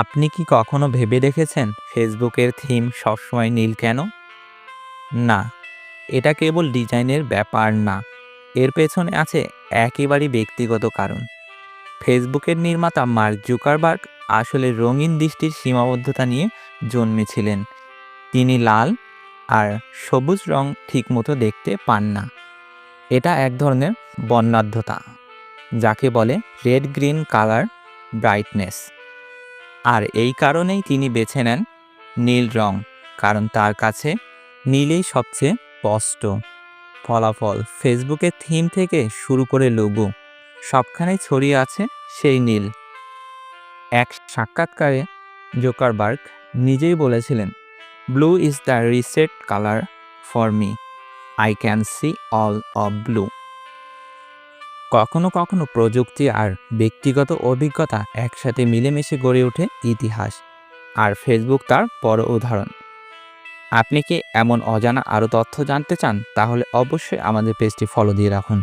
আপনি কি কখনো ভেবে দেখেছেন ফেসবুকের থিম সবসময় নীল কেন? না, এটা কেবল ডিজাইনের ব্যাপার না। এর পেছনে আছে একেবারেই ব্যক্তিগত কারণ। ফেসবুকের নির্মাতা মার্ক জুকারবার্গ আসলে রঙিন দৃষ্টির সীমাবদ্ধতা নিয়ে জন্মেছিলেন। তিনি লাল আর সবুজ রং ঠিকমতো দেখতে পান না। এটা এক ধরনের বর্ণাঢ্যতা যাকে বলে রেড গ্রিন কালার ব্রাইটনেস। আর এই কারণেই তিনি বেছে নেন নীল রং, কারণ তার কাছে নীলেই সবচেয়ে স্পষ্ট। ফলাফল ফেসবুকের থিম থেকে শুরু করে লোগো সবখানেই ছড়িয়ে আছে সেই নীল। এক সাক্ষাৎকারে জোকারবার্গ নিজেই বলেছিলেন blue is the richest colour for me I can see all of blue কখনো কখনো প্রযুক্তি আর ব্যক্তিগত অভিজ্ঞতা একসাথে মিলেমিশে গড়ে ওঠে ইতিহাস আর ফেসবুক তার বড় উদাহরণ। আপনি কি এমন অজানা আরও তথ্য জানতে চান, তাহলে অবশ্যই আমাদের পেজটি ফলো দিয়ে রাখুন।